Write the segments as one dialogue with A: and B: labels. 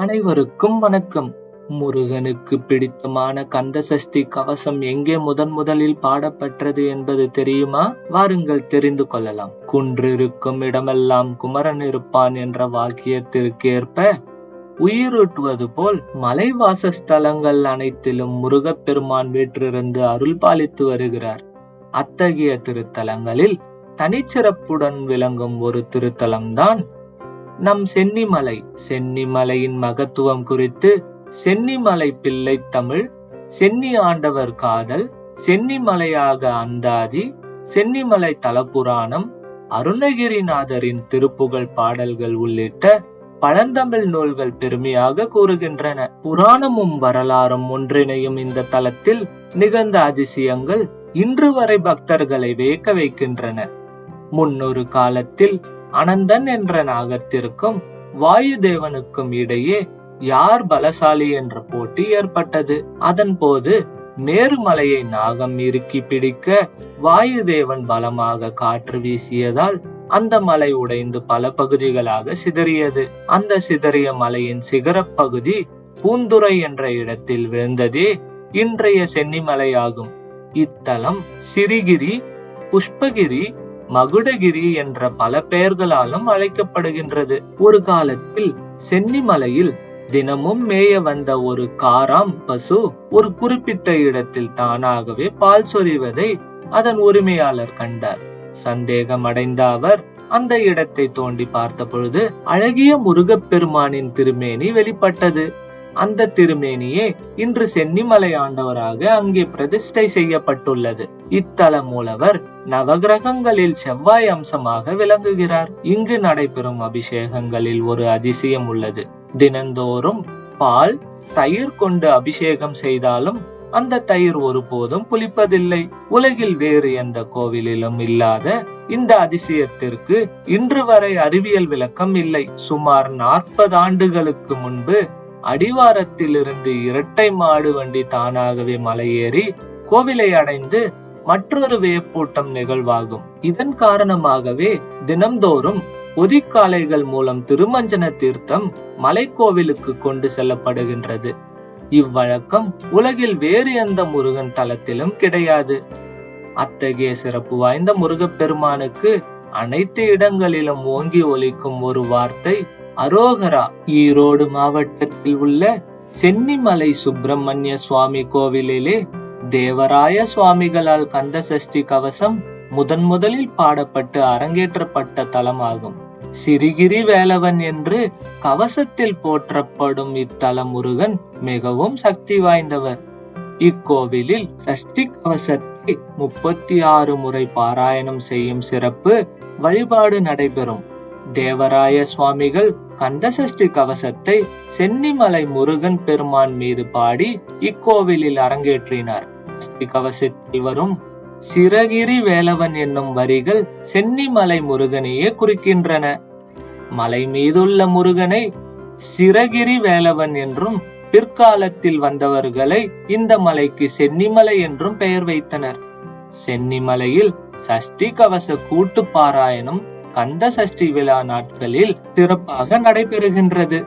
A: அனைவருக்கும் வணக்கம். முருகனுக்கு பிடித்தமான கந்த சஷ்டி கவசம் எங்கே முதன் முதலில் பாடப்பட்டது என்பது தெரியுமா? வாருங்கள் தெரிந்து கொள்ளலாம். குன்றிருக்கும் இடமெல்லாம் குமரன் இருப்பான் என்ற வாக்கியத்திற்கு ஏற்ப உயிரூட்டுவது போல் மலைவாசஸ்தலங்கள் அனைத்திலும் முருகப்பெருமான் வீற்றிருந்து அருள் பாலித்து வருகிறார். அத்தகைய திருத்தலங்களில் தனிச்சிறப்புடன் விளங்கும் ஒரு திருத்தலம்தான் நம் சென்னிமலை. சென்னிமலையின் மகத்துவம் குறித்து சென்னிமலை பிள்ளை தமிழ் சென்னி ஆண்டவர் காதல் சென்னிமலையாக அந்தாதி சென்னிமலை தலபுராணம் அருணகிரிநாதரின் திருப்புகழ் பாடல்கள் உள்ளிட்ட பழந்தமிழ் நூல்கள் பெருமையாக கூறுகின்றன. புராணமும் வரலாறும் ஒன்றிணையும் இந்த தலத்தில் நிகழ்ந்த அதிசயங்கள் இன்று வரை பக்தர்களை வியக்க வைக்கின்றன. முன்னொரு காலத்தில் அனந்தன் என்ற நாகத்திற்கும் வாயு தேவனுக்கும் இடையே யார் பலசாலி என்ற போட்டி ஏற்பட்டது. அதன் போது மேருமலையை நாகம் இறுக்கி பிடிக்க வாயுதேவன் பலமாக காற்று வீசியதால் அந்த மலை உடைந்து பல பகுதிகளாக சிதறியது. அந்த சிதறிய மலையின் சிகரப் பகுதி என்ற இடத்தில் விழுந்ததே இன்றைய சென்னிமலையாகும். இத்தலம் சிறிகிரி புஷ்பகிரி மகுடகிரி என்ற பல பெயர்களாலும் அழைக்கப்படுகின்றது. ஒரு காலத்தில் சென்னிமலையில் தினமும் மேய வந்த ஒரு காராம் பசு ஒரு குறிப்பிட்ட இடத்தில் தானாகவே பால் சொரிவதை அதன் உரிமையாளர் கண்டார். சந்தேகம் அடைந்த அவர் அந்த இடத்தை தோண்டி பார்த்த பொழுது அழகிய முருகப்பெருமானின் திருமேனி வெளிப்பட்டது. அந்த திருமேனியே இன்று சென்னிமலை ஆண்டவராக அங்கே பிரதிஷ்டை செய்யப்பட்டுள்ளது. இத்தல மூலவர் நவகிரகங்களில் செவ்வாய் அம்சமாக விளங்குகிறார். இங்கு நடைபெறும் அபிஷேகங்களில் ஒரு அதிசயம் உள்ளது. தினந்தோறும் பால் தயிர் கொண்டு அபிஷேகம் செய்தாலும் அந்த தயிர் ஒருபோதும் புளிப்பதில்லை. உலகில் வேறு எந்த கோவிலிலும் இல்லாத இந்த அதிசயத்திற்கு இன்று வரை அறிவியல் விளக்கம் இல்லை. சுமார் நாற்பது ஆண்டுகளுக்கு முன்பு அடிவாரத்திலிருந்து இரட்டை மாடு வண்டி தானாகவே மலையேறி கோவிலை அடைந்து மற்றொரு வியப்பூட்டம் நிகழ்வாகும். இதன் காரணமாகவே தினம்தோறும் பொதிக்காலைகள் மூலம் திருமஞ்சன தீர்த்தம் மலைக்கோவிலுக்கு கொண்டு செல்லப்படுகின்றது. இவ்வழக்கம் உலகில் வேறு எந்த முருகன் தலத்திலும் கிடையாது. அத்தகைய சிறப்பு வாய்ந்த முருகப்பெருமானுக்கு அனைத்து இடங்களிலும் ஓங்கி ஒலிக்கும் ஒரு வார்த்தை அரோகரா ஈரோடு மாவட்டத்தில் உள்ள சென்னிமலை சுப்பிரமணிய சுவாமி கோவிலிலே தேவராய சுவாமிகளால் கந்த சஷ்டி கவசம் முதன் முதலில் பாடப்பட்டு அரங்கேற்றப்பட்ட தலமாகும். சிறிகிரி வேலவன் என்று கவசத்தில் போற்றப்படும் இத்தல முருகன் மிகவும் சக்தி வாய்ந்தவர். இக்கோவிலில் சஷ்டி கவசத்தை முப்பத்தி ஆறு முறை பாராயணம் செய்யும் சிறப்பு வழிபாடு நடைபெறும். தேவராய சுவாமிகள் கந்தசஷ்டி கவசத்தை சென்னிமலை முருகன் பெருமான் மீது பாடி இக்கோவிலில் அரங்கேற்றினார். சஷ்டி கவசத்தில் வரும் சிறகிரி வேலவன் என்னும் வரிகள் சென்னிமலை முருகனையே குறிக்கின்றன. மலை மீதுள்ள முருகனை சிறகிரி வேலவன் என்றும் பிற்காலத்தில் வந்தவர்களை இந்த மலைக்கு சென்னிமலை என்றும் பெயர் வைத்தனர். சென்னிமலையில் சஷ்டி கவச கூட்டு பாராயணம் கந்த சஷ்டி விழா நாட்களில் சிறப்பாக நடைபெறுகின்றது.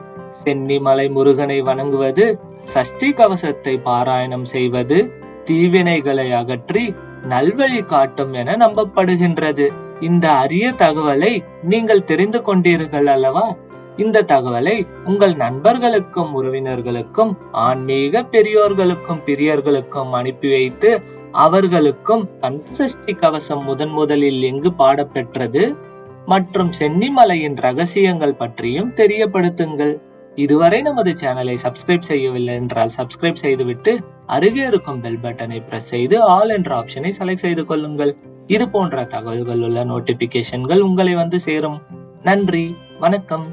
A: சென்னிமலை முருகனை வணங்குவது சஷ்டி கவசத்தை பாராயணம் செய்வது தீவினைகளை அகற்றி நல்வழி காட்டும் என நம்பப்படுகின்றது. இந்த அரிய தகவலை நீங்கள் தெரிந்து கொண்டீர்கள் அல்லவா? இந்த தகவலை உங்கள் நண்பர்களுக்கும் உறவினர்களுக்கும் ஆன்மீக பெரியோர்களுக்கும் பிரியர்களுக்கும் அனுப்பி வைத்து அவர்களுக்கும் கந்தசஷ்டி கவசம் முதன் முதலில் எங்கு பாடப்பெற்றது? மற்றும் சென்னிமலையின் ரகசியங்கள் பற்றியும் தெரியப்படுத்துங்கள். இதுவரை நமது சேனலை சப்ஸ்கிரைப் செய்யவில்லை என்றால் சப்ஸ்கிரைப் செய்துவிட்டு அருகே இருக்கும் பெல் பட்டனை பிரஸ் செய்து ஆல் என்ற ஆப்ஷனை செலக்ட் செய்து கொள்ளுங்கள். இது போன்ற தகவல்கள் உள்ள நோட்டிபிகேஷன்கள் உங்களை வந்து சேரும். நன்றி வணக்கம்.